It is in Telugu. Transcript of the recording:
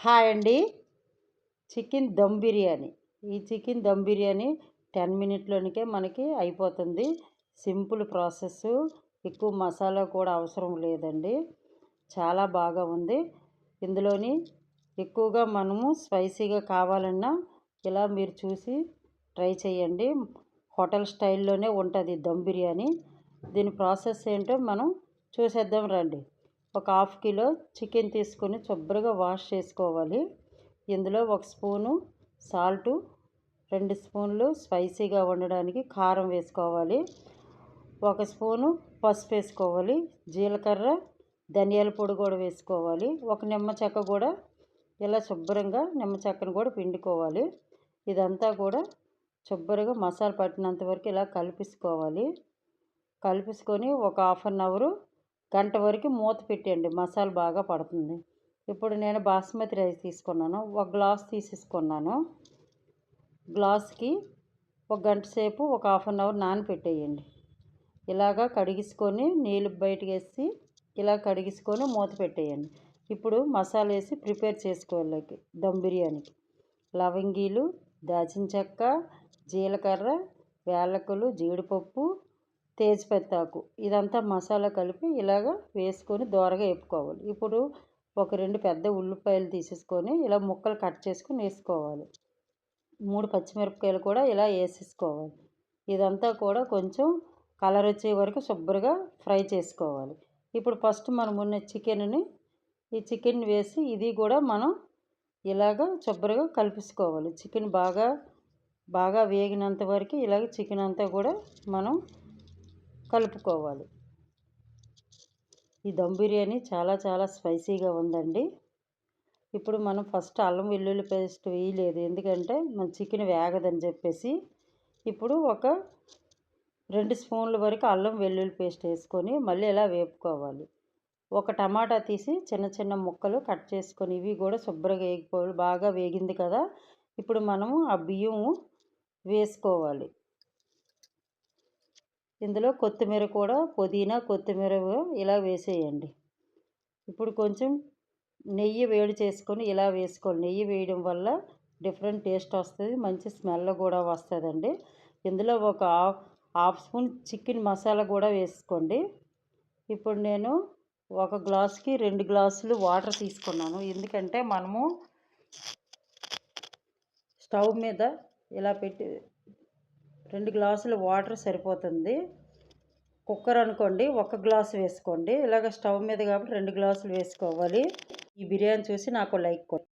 హాయ్ అండి. చికెన్ దమ్ బిర్యానీ. ఈ చికెన్ దమ్ బిర్యానీ టెన్ మినిట్లోనికే మనకి అయిపోతుంది. Simple process. ఎక్కువ మసాలా కూడా అవసరం లేదండి. చాలా బాగా ఉంది. ఇందులోని ఎక్కువగా మనము స్పైసీగా కావాలన్నా ఇలా మీరు చూసి ట్రై చేయండి. హోటల్ స్టైల్లోనే ఉంటుంది దమ్ బిర్యానీ. దీని ప్రాసెస్ ఏంటో మనం చూసేద్దాం రండి. ఒక హాఫ్ కిలో చికెన్ తీసుకొని శుభ్రంగా వాష్ చేసుకోవాలి. ఇందులో ఒక స్పూను సాల్టు రెండు స్పూన్లు స్పైసీగా ఉండడానికి కారం వేసుకోవాలి. ఒక స్పూను పసుపు వేసుకోవాలి. జీలకర్ర ధనియాల పొడి కూడా వేసుకోవాలి. ఒక నిమ్మ చెక్క కూడా ఇలా శుభ్రంగా నిమ్మ చెక్కను కూడా పిండుకోవాలి. ఇదంతా కూడా శుభ్రంగా మసాలా పట్టినంత వరకు ఇలా కలిపేసుకోవాలి. కలిపేసుకొని ఒక హాఫ్ అన్ అవరు గంట వరకు మూత పెట్టండి మసాలా బాగా పడుతుంది. ఇప్పుడు నేను బాస్మతి రైస్ తీసుకున్నాను. ఒక గ్లాస్ తీసేసుకున్నాను. గ్లాస్కి ఒక గంట సేపు ఒక హాఫ్ అన్ అవర్ నానపెట్టేయండి. ఇలాగా కడిగించుకొని నీళ్ళు బయటకు వేసి ఇలా కడిగించుకొని మూత పెట్టేయండి. ఇప్పుడు మసాలా వేసి ప్రిపేర్ చేసుకోవాలి. దమ్ బిర్యానీకి. లవంగీలు దాచిన చెక్క జీలకర్ర యాలకులు జీడిపప్పు తేజ్పత్తాకు ఇదంతా మసాలా కలిపి ఇలాగ వేసుకొని దోరగా వేపుకోవాలి. ఇప్పుడు ఒక రెండు పెద్ద ఉల్లిపాయలు తీసేసుకొని ఇలా ముక్కలు కట్ చేసుకొని వేసుకోవాలి. మూడు పచ్చిమిరపకాయలు కూడా ఇలా వేసేసుకోవాలి. ఇదంతా కూడా కొంచెం కలర్ వచ్చే వరకు శుభ్రంగా ఫ్రై చేసుకోవాలి. ఇప్పుడు ఫస్ట్ మనం ఉన్న చికెన్ని ఈ చికెన్ వేసి ఇది కూడా మనం ఇలాగ శుభ్రంగా కలిపేసుకోవాలి. చికెన్ బాగా బాగా వేగినంత వరకు ఇలాగ చికెన్ అంతా కూడా మనం కలుపుకోవాలి. ఈ దమ్ బిర్యానీ చాలా చాలా స్పైసీగా ఉందండి. ఇప్పుడు మనం ఫస్ట్ అల్లం వెల్లుల్లి పేస్ట్ వేయలేదు. ఎందుకంటే మన చికెన్ వేగదని చెప్పేసి ఇప్పుడు ఒక రెండు స్పూన్ల వరకు అల్లం వెల్లుల్లి పేస్ట్ వేసుకొని మళ్ళీ ఇలా వేపుకోవాలి. ఒక టమాటా తీసి చిన్న చిన్న ముక్కలు కట్ చేసుకొని ఇవి కూడా శుభ్రంగా వేగిపోవాలి బాగా వేగింది కదా. ఇప్పుడు మనము ఆ బియ్యము వేసుకోవాలి. ఇందులో కొత్తిమీర కూడా పుదీనా కొత్తిమీర ఇలా వేసేయండి. ఇప్పుడు కొంచెం నెయ్యి వేడి చేసుకొని ఇలా వేసుకోవాలి నెయ్యి వేయడం వల్ల డిఫరెంట్ టేస్ట్ వస్తుంది మంచి స్మెల్ కూడా వస్తుందండి. ఇందులో ఒక హాఫ్ స్పూన్ చికెన్ మసాలా కూడా వేసుకోండి. ఇప్పుడు నేను ఒక గ్లాస్కి రెండు గ్లాసులు వాటర్ తీసుకున్నాను. ఎందుకంటే మనము స్టవ్ మీద ఇలా పెట్టి రెండు గ్లాసులు వాటర్ సరిపోతుంది. కుక్కర్ అనుకోండి ఒక గ్లాసు వేసుకోండి. ఇలాగ స్టవ్ మీద కాబట్టి రెండు గ్లాసులు వేసుకోవాలి. ఈ బిర్యానీ చూసి నాకు లైక్